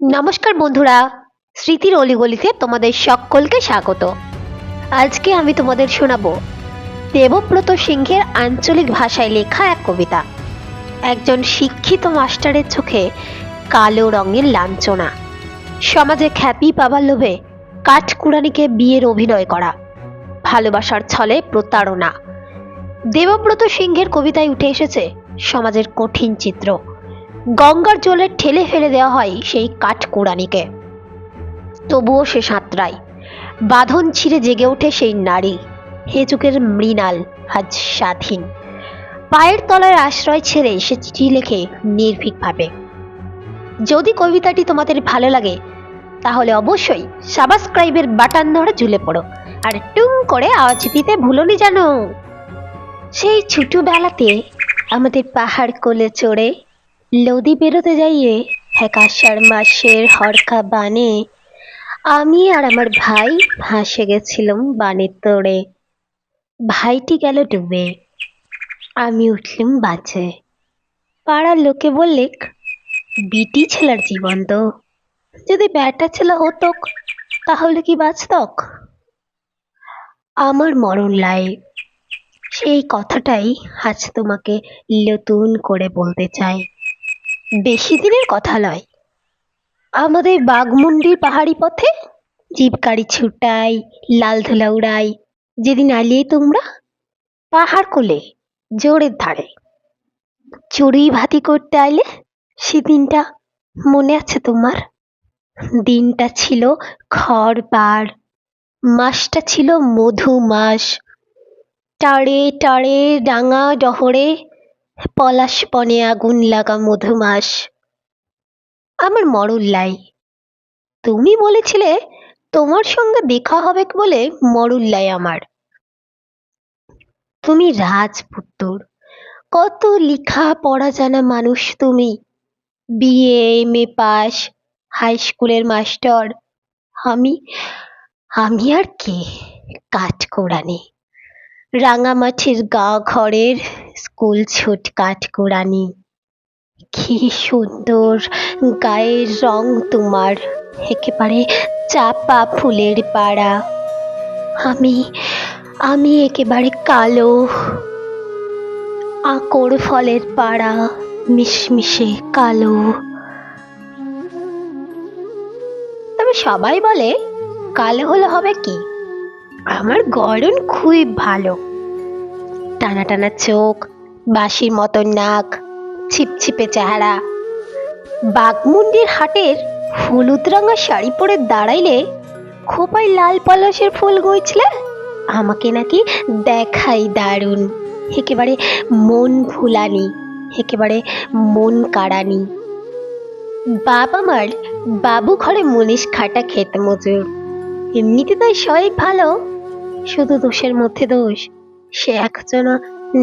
নমস্কার বন্ধুরা, স্মৃতির অলিগলিতে তোমাদের সকলকে স্বাগত। আজকে আমি তোমাদের শোনাবো দেবব্রত সিংহের আঞ্চলিক ভাষায় লেখা এক কবিতা। একজন শিক্ষিত মাস্টারের চোখে কালো রঙের লাঞ্ছনা। সমাজে খ্যাতি পাবার লোভে কাঠকুড়ানিকে বিয়ের অভিনয় করা, ভালোবাসার ছলে প্রতারণা। দেবব্রত সিংহের কবিতায় উঠে এসেছে সমাজের কঠিন চিত্র। গঙ্গার জলে ঠেলে ফেলে দেওয়া হয় সেই কাঠ কাঠকুড়ানিকে। তবুও সে সাঁতরায়। বাঁধন ছিঁড়ে জেগে ওঠে সেই নারী হে যুগের মৃণাল, আজ স্বাধীন। পায়ের তলায় আশ্রয় ছেড়ে সে চিঠি লেখে নির্ভীকভাবে। যদি কবিতাটি তোমাদের ভালো লাগে, তাহলে অবশ্যই সাবস্ক্রাইবের বাটন ধরে ঝুলে পড়ো আর টুং করে আওয়াজ দিতে ভুলোনি জানো। সেই ছোটবেলাতে আমাদের পাহাড় কোলে চড়ে লদি বেরোতে যাইয়ে এক আষাঢ় মাসের হরকা বানে, আমি আর আমার ভাই ভাসে গেছিলাম বানের তোড়ে। ভাইটি গেল ডুবে, আমি উঠলাম বাঁচে পাড়ার লোকে বললে, বিটি ছেলার জীবন তো। যদি ব্যাটা ছেলে হতক, তাহলে কি বাঁচতক? আমার মরণ লাই। সেই কথাটাই আজ তোমাকে নতুন করে বলতে চাই। বেশি দিনের কথা নয়। আমাদের বাঘমুন্ডির পাহাড়ি পথে জিপ গাড়ি ছুটাই, লাল ধুলা উড়াই, যেদিন আলিয়ে তোমরা পাহাড় কোলে জোরের ধারে। চড়ুই ভাতি করতে আইলে সেদিনটা মনে আছে তোমার? দিনটা ছিল খড় বার মাসটা ছিল মধু মাস টাড়ে টাড়ে ডাঙা ডহরে পলাশ বনে আগুন লাগা মধুমাস। আমার মরণ লাই। তুমি বলেছিলে তোমার সঙ্গে দেখা হবে বলে মরণ লাই আমার। তুমি রাজপুত্তর কত লিখা পড়া জানা মানুষ তুমি। BA M A pass high স্কুলের মাস্টার আমি আমি আর কে কাঠ কোড়ানি রাঙামাটির গা ঘরের স্কুল ছুট কাঠ কোড়ানি। কি সুন্দর গায়ের রং তোমার, একেবারে চাপা ফুলের পাড়া। আমি আমি একেবারে কালো আকর ফলের পাড়া, মিশমিশে কালো। তবে সবাই বলে, কালো হলে হবে কি? আমার গড়ন খুবই ভালো। টানা টানা চোখ, বাঁশির মতন নাক, ছিপছিপে চেহারা। বাঘমুন্ডির হাটের হলুদ রঙা শাড়ি পরে দাঁড়াইলে খোপায় লাল পলাশের ফুল গইছিলে আমাকে নাকি দেখাই দারুণ। একেবারে মন ভুলানি একেবারে মন কাড়ানি। বাপ আমার বাবু ঘরে মুনিশ খাটা খেত মজুর। এমনিতে তাই সবাই ভালো শুধু দোষের মধ্যে দোষ। সে একজন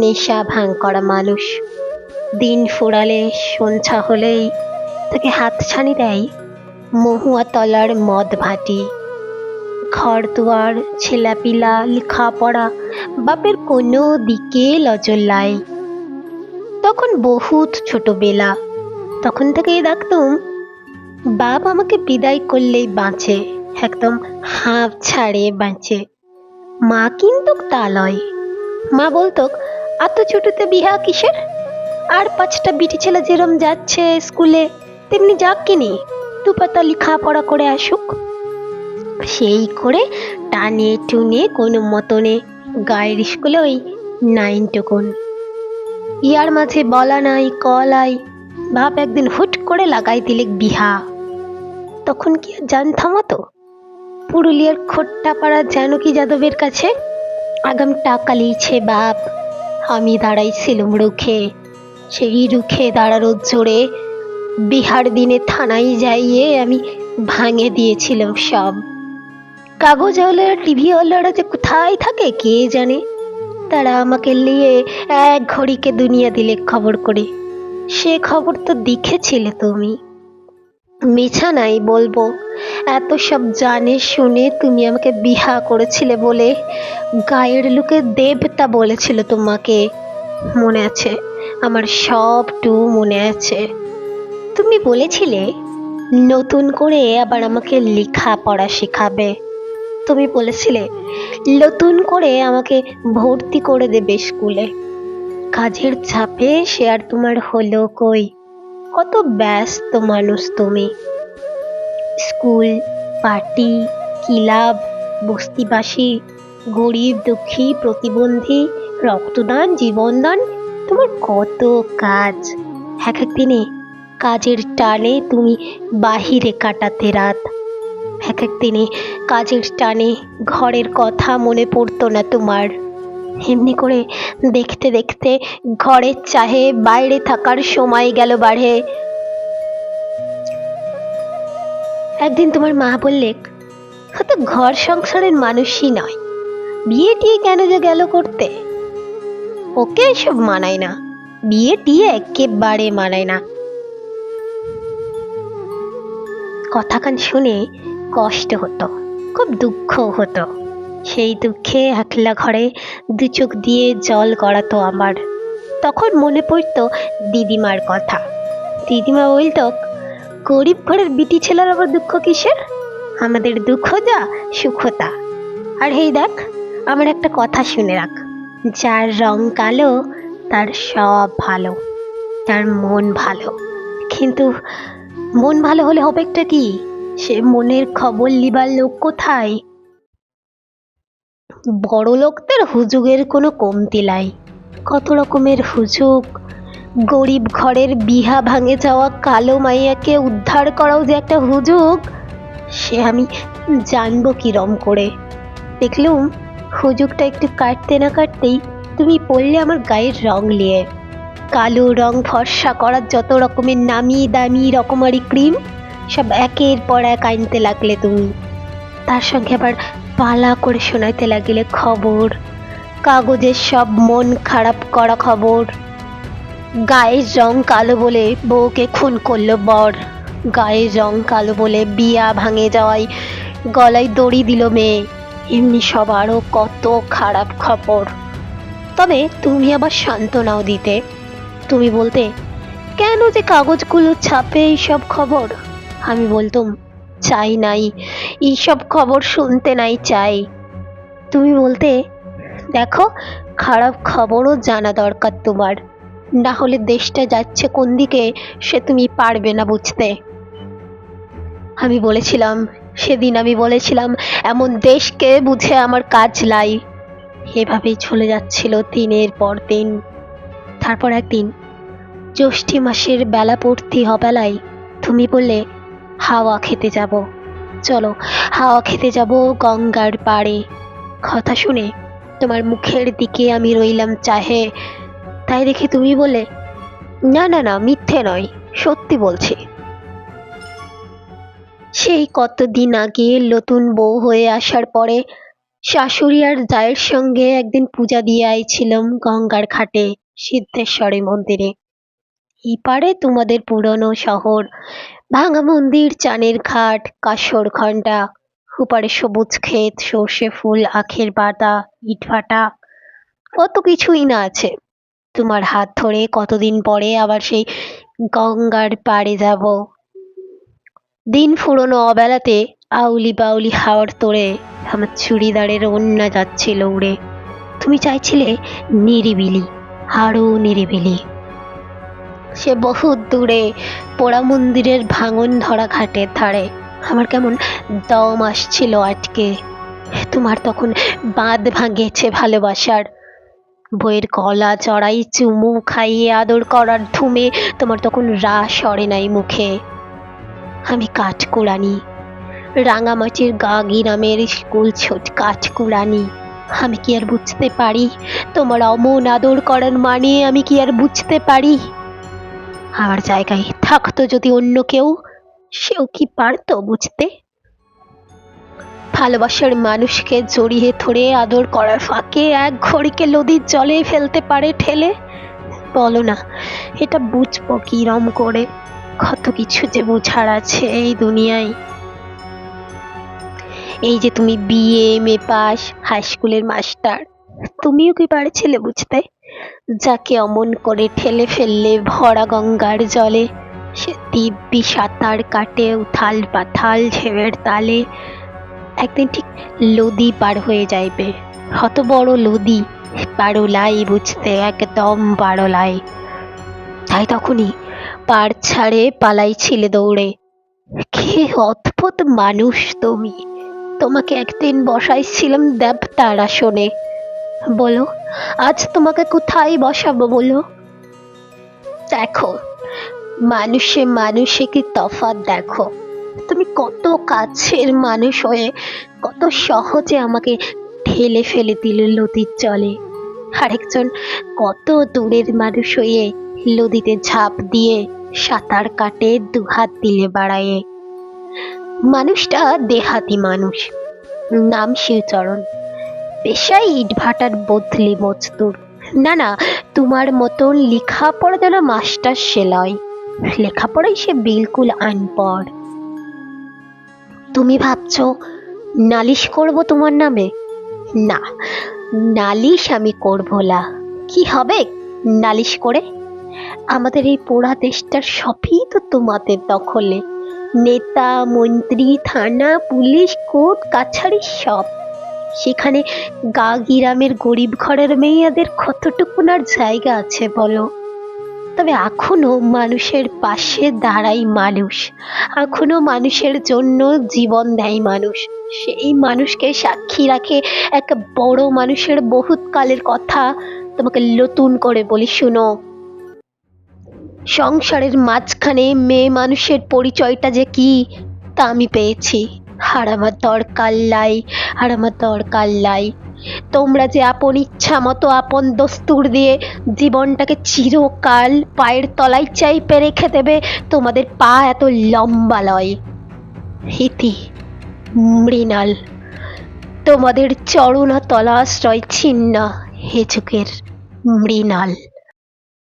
নেশা ভাঙ করা মানুষ। দিন ফুরালে, সন্ধ্যা হলেই তাকে হাত ছানি দেয় মহুয়া তলার মদ ভাটি। ঘর দুয়ার, ছেলাপিলা, লেখাপড়া, বাপের কোনো দিকে লজল্লাই তখন বহুত ছোটবেলা তখন থেকেই দেখতুম, বাপ আমাকে বিদায় করলেই বাঁচে, একদম হাঁপ ছাড়ে বাঁচে। মা কিন্তু তা লয় মা বলতো এত ছোটতে বিহা কিসের? আর পাঁচটা বিটি ছেলে যেরম যাচ্ছে স্কুলে, তেমনি যাক কিনি দু পাতা লেখাপড়া করে আসুক। সেই করে টানে টুনে কোনো মতনে গায়ের স্কুলে ওই নাইন টুকুন ইয়ার মাঝে বলা নাই, কলাই, ভাব একদিন হুট করে লাগাই দিলে বিহা। তখন কি জানতাম তো পুরুলিয়ার খোট্টাপাড়া জানকী যাদবের কাছে আগাম টাকা লিয়েছে বাপ। আমি দাঁড়াইছিলুম রুখে। সেই রুখে দাঁড়ানোর জোরে বিহার দিনে থানায় যাইয়ে আমি ভাঙে দিয়েছিলাম সব। কাগজ হলেরা টিভি হলেরা যে কোথায় থাকে কে জানে? তারা আমাকে নিয়ে এক ঘড়িকে দুনিয়া দিলে খবর করে। সে খবর তো দেখেছিলে তুমি। মিছা নাই বলব এত সব জানে শুনে তুমি আমাকে বিহা করেছিলে বলে গায়ের লোকে দেবতা বলেছিল তোমাকে। মনে আছে, আমার সব সবটু মনে আছে। তুমি বলেছিলে, নতুন করে আবার আমাকে লেখা পড়া শেখাবে। তুমি বলেছিলে, নতুন করে আমাকে ভর্তি করে দেবে স্কুলে। কাজের চাপে সে আর তোমার হলো কই? কত ব্যস্ত মানুষ তুমি। স্কুল, পার্টি, ক্লাব, বস্তিবাসী, গরিব দুঃখী, প্রতিবন্ধী, রক্তদান, জীবনদান, তোমার কত কাজ। এক এক দিনে কাজের টানে তুমি বাহিরে কাটাতে রাত। এক এক দিনে কাজের টানে ঘরের কথা মনে পড়তো না তোমার। এমনি করে দেখতে দেখতে ঘরের চাহে বাইরে থাকার সময় গেল বাড়ে একদিন তোমার মা বললে, হয়তো ঘর সংসারের মানুষই নয়। বিয়ে টিয়ে কেন যে গেল করতে? ওকে এসব মানায় না। বিয়ে টিয়ে একেবারে মানায় না। কথাখান শুনে কষ্ট হতো, খুব দুঃখ হতো। সেই দুঃখে একলা ঘরে দু চোখ দিয়ে জল গড়াতো আমার। তখন মনে পড়তো দিদিমার কথা। দিদিমা বলতো গরিব ঘরের বিটি ছেলের আবার দুঃখ কিসের? আমাদের দুঃখ যা, সুখ তা। আর হেই দেখ, আমার একটা কথা শুনে রাখ। যার রং কালো, তার সব ভালো, তার মন ভালো। কিন্তু মন ভালো হলে হবে একটা কি? সে মনের খবর লিবার লোক কোথায়? বড় লোকদের হুজুগের কোনো কমতি নাই। কত রকমের হুজুগ গরিব ঘরের বিহা ভাঙে যাওয়া কালো মাইয়াকে উদ্ধার করাও যে একটা হুজুগ, সে আমি জানব কিরম করে। দেখলুম হুজুগটা একটু কাটতে না কাটতেই তুমি পড়লে আমার গায়ের রং নিয়ে। কালো রং ফর্সা করার যত রকমের নামি দামি রকমারি ক্রিম, সব একের পর এক আনতে লাগলে তুমি। তার সঙ্গে আবার পালা করে শোনাইতে লাগিলে খবর। কাগজের সব মন খারাপ করা খবর। গায়ের রং কালো বলে বউকে খুন করল বর। গায়ের রং কালো বলে বিয়া ভাঙে যাওয়ায় গলায় দড়ি দিল মেয়ে। এমনি সব আরও কত খারাপ খবর। তবে তুমি আবার সান্ত্বনাও দিতে। তুমি বলতে, কেন যে কাগজগুলো ছাপে এইসব খবর? আমি বলতুম, চাই নাই। এইসব খবর শুনতে নাই, চাই। তুমি বলতে, দেখো, খারাপ খবরও জানা দরকার তোমার। না হলে দেশটা যাচ্ছে কোন দিকে, সে তুমি পারবে না বুঝতে। আমি বলেছিলাম, সেদিন আমি বলেছিলাম, এমন দেশকে বুঝে আমার কাজ লাই। এভাবেই চলে যাচ্ছিল দিনের পর দিন। তারপর একদিন, জ্যৈষ্ঠী মাসের বেলা পড়তি হবেলায় তুমি বললে, হাওয়া খেতে যাব। চলো, হাওয়া খেতে যাব গঙ্গার পাড়ে। কথা শুনে তোমার মুখের দিকে আমি রইলাম চাহে। তাই দেখে তুমি বলে, না না না, মিথ্যে নয়, সত্যি বলছি। সেই কতদিন আগে নতুন বউ হয়ে আসার পরে শাশুড়ি আর জায়ের সঙ্গে একদিন পূজা দিয়ে আইছিলাম গঙ্গার ঘাটে, সিদ্ধেশ্বরী মন্দিরে। এই পারে তোমাদের পুরনো শহর, ভাঙা মন্দির, চানের ঘাট, কাশর ঘণ্টা, ওপারে সবুজ ক্ষেত, সর্ষে ফুল, আখের বাদা ইটভাটা, কত কিছুই না আছে। তোমার হাত ধরে কতদিন পরে আবার সেই গঙ্গার পাড়ে যাব? দিন ফুরোনো অবেলাতে আউলি বাউলি হাওয়ার তোড়ে আমার চুড়িদারের ওন্না যাচ্ছিল উড়ে তুমি চাইছিলে নিরিবিলি, আরও নিরিবিলি। সে বহু দূরে, পোড়া মন্দিরের ভাঙন ধরা ঘাটের ধারে। আমার কেমন দম আসছিল আটকে। তোমার তখন বাঁধ ভাঙেছে ভালোবাসার। বইয়ের গলা চড়াই, চুমু খাইয়ে আদর করার ধুমে তোমার তখন রা সরে নাই মুখে। আমি কাঠ কাঠকুড়ানি, রাঙামাটির গা গিরামের স্কুল ছোট কাঠ কাঠকুড়ানি। আমি কি আর বুঝতে পারি? তোমার অমন আদর করার মানে আমি কি আর বুঝতে পারি? আমার জায়গায় থাকতো যদি অন্য কেউ, সেও কি পারতো বুঝতে? ভালোবাসার মানুষকে জড়িয়ে ধরে আদর করার ফাঁকে এক ঘড়িকে নদীর জলে ফেলতে পারে ঠেলে? বলো না, এটা বুঝব কিরম করে। কত কিছু যে বোঝার আছে এই দুনিয়ায়। এই যে তুমি BA, M A pass high স্কুলের মাস্টার তুমিও কি পারছিলে বুঝতে? যাকে অমন করে ঠেলে ফেললে ভরা গঙ্গার জলে, সে দিব্যি সাঁতার কাটে উথাল পাথাল ঢেউয়ের তালে। একদিন ঠিক লদি পার হয়ে যাইবে। হত বড় লদি পারোলাই বুঝতে একদম পারোলাই। তাই তখনই পার ছাড়ে পালাই ছিলে দৌড়ে। কি অদ্ভুত মানুষ তুমি। তোমাকে একদিন বসাইছিলাম দেবতার আসনে বলো, আজ তোমাকে কোথায় বসাবো বলো? দেখো, মানুষে মানুষে কি তফাৎ দেখো। তুমি কত কাছের মানুষ হয়ে কত সহজে আমাকে ঠেলে ফেলে দিল নদীর জলে। আরেকজন কত দূরের মানুষ হয়ে নদীতে ঝাঁপ দিয়ে সাঁতার কাটে, দুহাত দিলে বাড়ায়ে। মানুষটা দেহাতি মানুষ। নাম শিবচরণ। পেশায় ইটভাটার বদলি মজদুর। না না, তোমার মতন লেখাপড়া যেন মাস্টার সেলাই। লেখাপড়াই সে বিলকুল আনপড়। তুমি ভাবছ নালিশ করব তোমার নামে? না, নালিশ আমি করব না। কি হবে নালিশ করে? আমাদের এই পোড়া দেশটার সবই তো তোমাদের দখলে। নেতা, মন্ত্রী, থানা, পুলিশ, কোর্ট, কাছারি সব। সেখানে গা গিরামের গরিব ঘরের মেয়েদের কতটুকুন আর জায়গা আছে বলো? তবে এখনও মানুষের পাশে দাঁড়াই মানুষ। এখনও মানুষের জন্য জীবন দেয় মানুষ। সেই মানুষকে সাক্ষী রাখে এক বড় মানুষের বহুত কালের কথা। তোমাকে নতুন করে বলি, শুনো। সংসারের মাঝখানে মেয়ে মানুষের পরিচয়টা যে কি, তা আমি পেয়েছি। আর আমার দরকার লাই আর আমার দরকার লাই তোমরা যে আপন ইচ্ছা মতো আপন দস্তুর দিয়ে জীবনটাকে চিরকাল পায়ের তলায় চাইপে রেখে দেবে, তোমাদের পা এত লম্বা লয় হিতি, মৃণাল, তোমাদের চরণা তলাশ্রয় ছিন্ন হেচুকের মৃণাল।